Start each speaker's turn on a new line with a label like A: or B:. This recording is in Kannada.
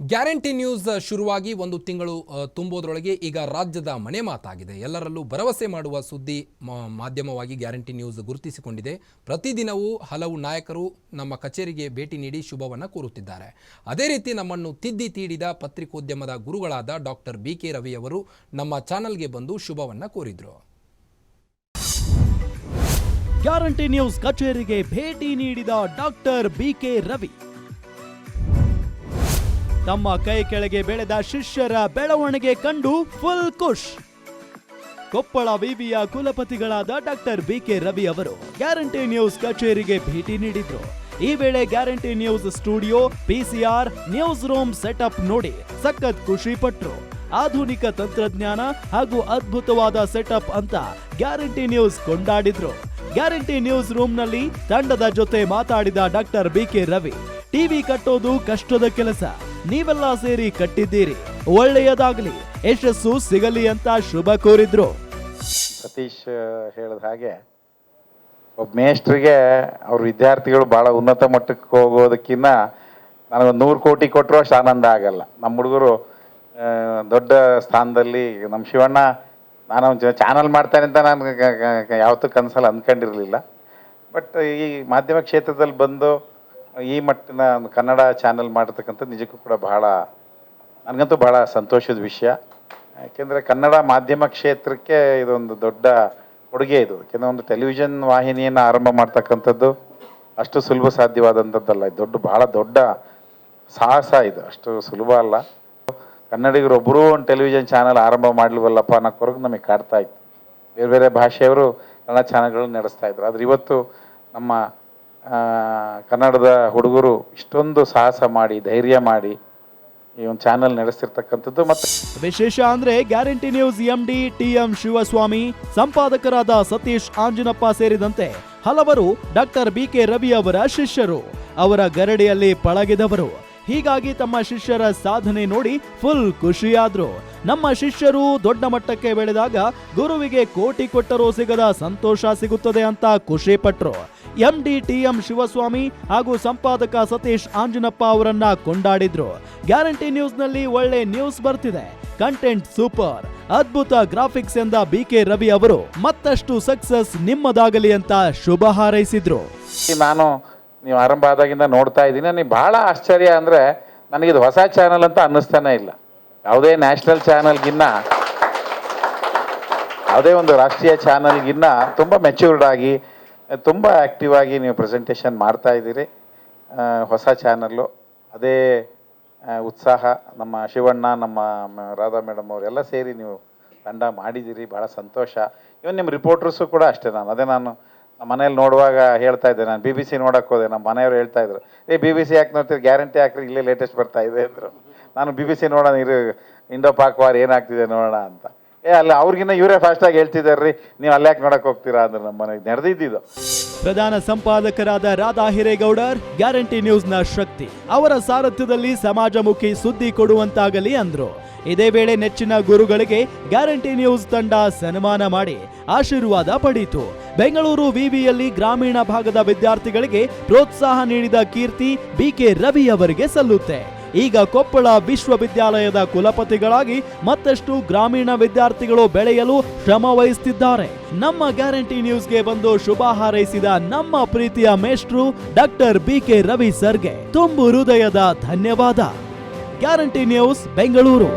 A: ಗ್ಯಾರಂಟಿ ನ್ಯೂಸ್ ಶುರುವಾಗಿ ಒಂದು ತಿಂಗಳು ತುಂಬೋದ್ರೊಳಗೆ ಈಗ ರಾಜ್ಯದ ಮನೆ ಮಾತಾಗಿದೆ. ಎಲ್ಲರಲ್ಲೂ ಭರವಸೆ ಮಾಡುವ ಸುದ್ದಿ ಮಾಧ್ಯಮವಾಗಿ ಗ್ಯಾರಂಟಿ ನ್ಯೂಸ್ ಗುರುತಿಸಿಕೊಂಡಿದೆ. ಪ್ರತಿದಿನವೂ ಹಲವು ನಾಯಕರು ನಮ್ಮ ಕಚೇರಿಗೆ ಭೇಟಿ ನೀಡಿ ಶುಭವನ್ನು ಕೋರುತ್ತಿದ್ದಾರೆ. ಅದೇ ರೀತಿ ನಮ್ಮನ್ನು ತಿದ್ದಿ ತೀಡಿದ ಪತ್ರಿಕೋದ್ಯಮದ ಗುರುಗಳಾದ ಡಾಕ್ಟರ್ ಬಿ ಕೆ ರವಿಯವರು ನಮ್ಮ ಚಾನಲ್ಗೆ ಬಂದು ಶುಭವನ್ನು ಕೋರಿದರು.
B: ಗ್ಯಾರಂಟಿ ನ್ಯೂಸ್ ಕಚೇರಿಗೆ ಭೇಟಿ ನೀಡಿದ ಡಾಕ್ಟರ್ ಬಿ ಕೆ ರವಿ. ತಮ್ಮ ಕೈ ಕೆಳಗೆ ಬೆಳೆದ ಶಿಷ್ಯರ ಬೆಳವಣಿಗೆ ಕಂಡು ಫುಲ್ ಖುಷ್. ಕೊಪ್ಪಳ ವಿವಿಯ ಕುಲಪತಿಗಳಾದ ಡಾಕ್ಟರ್ ಬಿ ಕೆ ರವಿ ಅವರು ಗ್ಯಾರಂಟಿ ನ್ಯೂಸ್ ಕಚೇರಿಗೆ ಭೇಟಿ ನೀಡಿದ್ರು. ಈ ವೇಳೆ guarantee news studio PCR news room setup ನೋಡಿ ಸಖತ್ ಖುಷಿ ಪಟ್ರು ಆಧುನಿಕ ತಂತ್ರಜ್ಞಾನ ಹಾಗೂ ಅದ್ಭುತವಾದ ಸೆಟಪ್ ಅಂತ ಗ್ಯಾರಂಟಿ ನ್ಯೂಸ್ ಕೊಂಡಾಡಿದ್ರು. ಗ್ಯಾರಂಟಿ ನ್ಯೂಸ್ ರೂಮ್ನಲ್ಲಿ ತಂಡದ ಜೊತೆ ಮಾತಾಡಿದ doctor B K Ravi TV ಕಟ್ಟೋದು ಕಷ್ಟದ ಕೆಲಸ. ನೀವೆಲ್ಲ ಸೇರಿ ಕಟ್ಟಿದ್ದೀರಿ. ಒಳ್ಳೆಯದಾಗ್ಲಿ. ಯಶಸ್ಸು ಸಿಗಲಿ ಅಂತ ಶುಭ ಕೋರಿದ್ರು.
C: ಸತೀಶ್ ಹೇಳಿದ ಹಾಗೆ, ಒಬ್ಬ ಮೇಸ್ಟ್ರಿಗೆ ಅವ್ರ ವಿದ್ಯಾರ್ಥಿಗಳು ಭಾಳ ಉನ್ನತ ಮಟ್ಟಕ್ಕೆ ಹೋಗೋದಕ್ಕಿಂತ ನನಗೊಂದು ನೂರು ಕೋಟಿ ಕೊಟ್ಟರು ಅಷ್ಟು ಆನಂದ ಆಗಲ್ಲ. ನಮ್ಮ ಹುಡುಗರು ದೊಡ್ಡ ಸ್ಥಾನದಲ್ಲಿ, ನಮ್ಮ ಶಿವಣ್ಣ, ನಾನು ಚಾನಲ್ ಮಾಡ್ತಾನೆ ಅಂತ ನಾನು ಯಾವತ್ತೂ ಕನಸಲ್ಲಿ ಅಂದ್ಕೊಂಡಿರಲಿಲ್ಲ. ಬಟ್ ಈ ಮಾಧ್ಯಮ ಕ್ಷೇತ್ರದಲ್ಲಿ ಬಂದು ಈ ಮಟ್ಟಿನ ಒಂದು ಕನ್ನಡ ಚಾನಲ್ ಮಾಡಿರ್ತಕ್ಕಂಥದ್ದು ನಿಜಕ್ಕೂ ಕೂಡ ಬಹಳ, ನನಗಂತೂ ಬಹಳ ಸಂತೋಷದ ವಿಷಯ. ಯಾಕೆಂದರೆ ಕನ್ನಡ ಮಾಧ್ಯಮ ಕ್ಷೇತ್ರಕ್ಕೆ ಇದೊಂದು ದೊಡ್ಡ ಕೊಡುಗೆ ಇದು. ಒಂದು ಟೆಲಿವಿಷನ್ ವಾಹಿನಿಯನ್ನು ಆರಂಭ ಮಾಡ್ತಕ್ಕಂಥದ್ದು ಅಷ್ಟು ಸುಲಭ ಸಾಧ್ಯವಾದಂಥದ್ದಲ್ಲ. ಇದು ದೊಡ್ಡ, ಬಹಳ ದೊಡ್ಡ ಸಾಹಸ ಇದು. ಅಷ್ಟು ಸುಲಭ ಅಲ್ಲ. ಕನ್ನಡಿಗರೊಬ್ಬರೂ ಒಂದು ಟೆಲಿವಿಷನ್ ಚಾನಲ್ ಆರಂಭ ಮಾಡಲಿವಲ್ಲಪ್ಪ ಅನ್ನೋ ಕೊರಗು ನಮಗೆ ಕಾಡ್ತಾ ಇತ್ತು. ಬೇರೆ ಬೇರೆ ಭಾಷೆಯವರು ಕನ್ನಡ ಚಾನಲ್ಗಳನ್ನ ನಡೆಸ್ತಾ ಇದ್ರು. ಆದರೆ ಇವತ್ತು ನಮ್ಮ ಕನ್ನಡದ ಹುಡುಗರು ಇಷ್ಟೊಂದು ಸಾಹಸ ಮಾಡಿ, ಧೈರ್ಯ ಮಾಡಿ ಈ ಒಂದು ಚಾನಲ್ ನಡೆಸಿರ್ತಕ್ಕಂಥದ್ದು ಮತ್ತೆ
B: ವಿಶೇಷ ಅಂದ್ರೆ guarantee news MD TM Shivaswamy, ಸಂಪಾದಕರಾದ Satish Anjanappa ಸೇರಿದಂತೆ ಹಲವರು ಡಾಕ್ಟರ್ ಬಿ ಕೆ ರವಿ ಅವರ ಶಿಷ್ಯರು. ಅವರ ಗರಡಿಯಲ್ಲಿ ಪಳಗಿದವರು. ಹೀಗಾಗಿ ತಮ್ಮ ಶಿಷ್ಯರ ಸಾಧನೆ ನೋಡಿ ಫುಲ್ ಖುಷಿಯಾದ್ರು. ನಮ್ಮ ಶಿಷ್ಯರು ದೊಡ್ಡ ಮಟ್ಟಕ್ಕೆ ಬೆಳೆದಾಗ ಗುರುವಿಗೆ ಕೋಟಿ ಕೊಟ್ಟರೂ ಸಿಗದ ಸಂತೋಷ ಸಿಗುತ್ತದೆ ಅಂತ ಖುಷಿ ಪಟ್ರು. ಎಂಡಿ ಟಿಎಂ ಶಿವಸ್ವಾಮಿ ಹಾಗೂ ಸಂಪಾದಕ ಸತೀಶ್ ಆಂಜನಪ್ಪ ಅವರನ್ನ ಕೊಂಡಾಡಿದ್ರು. ಗ್ಯಾರಂಟಿ ನ್ಯೂಸ್ನಲ್ಲಿ ಒಳ್ಳೆ ನ್ಯೂಸ್ ಬರ್ತಿದೆ. Content super. ಅದ್ಭುತ ಗ್ರಾಫಿಕ್ಸ್ ಎಂದ ಬಿ ಕೆ ರವಿ ಅವರು ಮತ್ತಷ್ಟು ಸಕ್ಸಸ್ ನಿಮ್ಮದಾಗಲಿ ಅಂತ ಶುಭ ಹಾರೈಸಿದ್ರು.
C: ನಾನು ನೀವು ಆರಂಭ ಆದಾಗಿಂದ ನೋಡ್ತಾ ಇದ್ದೀನಿ. ನನಗೆ ಬಹಳ ಆಶ್ಚರ್ಯ ಅಂದರೆ ನನಗಿದು ಹೊಸ ಚಾನಲ್ ಅಂತ ಅನ್ನಿಸ್ತಾನೆ ಇಲ್ಲ. ಯಾವುದೇ ನ್ಯಾಷನಲ್ ಚಾನಲ್ಗಿನ್ನ ಯಾವುದೇ ಒಂದು ರಾಷ್ಟ್ರೀಯ ಚಾನಲ್ಗಿನ್ನ ತುಂಬ ಮೆಚ್ಯೂರ್ಡ್ ಆಗಿ ತುಂಬ ಆ್ಯಕ್ಟಿವ್ ಆಗಿ ನೀವು ಪ್ರೆಸೆಂಟೇಷನ್ ಮಾಡ್ತಾ ಇದ್ದೀರಿ. ಹೊಸ ಚಾನಲ್ಲು ಅದೇ ಉತ್ಸಾಹ, ನಮ್ಮ ಶಿವಣ್ಣ, ನಮ್ಮ ರಾಧಾ ಮೇಡಮ್ ಅವರೆಲ್ಲ ಸೇರಿ ನೀವು ತಂಡ ಮಾಡಿದ್ದೀರಿ ಭಾಳ ಸಂತೋಷ. ಇವನ್ ನಿಮ್ಮ ರಿಪೋರ್ಟರ್ಸು ಕೂಡ ಅಷ್ಟೇ ನಾನು, ಅದೇ ನಾನು ನಮ್ಮ ಮನೇಲಿ ನೋಡುವಾಗ ಹೇಳ್ತಾ ಇದ್ದೆ, ನಾನು ಬಿ ಬಿ ಸಿ ನೋಡೋಕ್ಕೆ ಹೋದೆ, ನಮ್ಮ ಮನೆಯವರು ಹೇಳ್ತಾ ಇದ್ರು, ಏ ಬಿ ಬಿ ಸಿ ಯಾಕೆ ನೋಡ್ತೀರಿ? ಗ್ಯಾರಂಟಿ ಹಾಕ್ರಿ, ಇಲ್ಲೇ ಲೇಟೆಸ್ಟ್ ಬರ್ತಾ ಇದೆ, ಅಂದರು. ನಾನು ಬಿ ಬಿ ಸಿ ನೋಡೋಣ, ಇರು ಇಂಡೋ ಪಾಕ್ ವಾರ್ ಏನಾಗ್ತಿದೆ ನೋಡೋಣ ಅಂತ. ಏ, ಅಲ್ಲ, ಅವ್ರಿಗಿನ್ನ ಇವರೇ ಆಗಿ ಹೇಳ್ತಿದ್ದಾರೆ ರೀ ನೀವು ಅಲ್ಲಿ ಯಾಕೆ ನೋಡಕ್ ಹೋಗ್ತೀರಾ ಅಂದ್ರೆ ನಮ್ಮ ಮನೆಗೆ ನಡೆದಿದ್ದು
B: ಪ್ರಧಾನ ಸಂಪಾದಕರಾದ ರಾಧಾ ಹಿರೇಗೌಡರ್, ಗ್ಯಾರಂಟಿ ನ್ಯೂಸ್ನ ಶಕ್ತಿ. ಅವರ ಸಾರಥ್ಯದಲ್ಲಿ ಸಮಾಜಮುಖಿ ಸುದ್ದಿ ಕೊಡುವಂತಾಗಲಿ ಅಂದ್ರು. ಇದೇ ವೇಳೆ ನೆಚ್ಚಿನ ಗುರುಗಳಿಗೆ ಗ್ಯಾರಂಟಿ ನ್ಯೂಸ್ ತಂಡ ಸನ್ಮಾನ ಮಾಡಿ ಆಶೀರ್ವಾದ ಪಡೆಯಿತು ಬೆಂಗಳೂರು ವಿವಿಯಲ್ಲಿ ಗ್ರಾಮೀಣ ಭಾಗದ ವಿದ್ಯಾರ್ಥಿಗಳಿಗೆ ಪ್ರೋತ್ಸಾಹ ನೀಡಿದ ಕೀರ್ತಿ ಬಿಕೆ ರವಿ ಅವರಿಗೆ ಸಲ್ಲುತ್ತೆ. ಈಗ ಕೊಪ್ಪಳ ವಿಶ್ವವಿದ್ಯಾಲಯದ ಕುಲಪತಿಗಳಾಗಿ ಮತ್ತಷ್ಟು ಗ್ರಾಮೀಣ ವಿದ್ಯಾರ್ಥಿಗಳು ಬೆಳೆಯಲು ಶ್ರಮ ವಹಿಸುತ್ತಿದ್ದಾರೆ ನಮ್ಮ ಗ್ಯಾರಂಟಿ ನ್ಯೂಸ್ಗೆ ಬಂದು ಶುಭ ಹಾರೈಸಿದ ನಮ್ಮ ಪ್ರೀತಿಯ ಮೇಷ್ಟ್ರು ಡಾಕ್ಟರ್ ಬಿ ಕೆ ರವಿ ಸರ್ಗೆ ತುಂಬು ಹೃದಯದ ಧನ್ಯವಾದ. Guarantee news Bengaluru.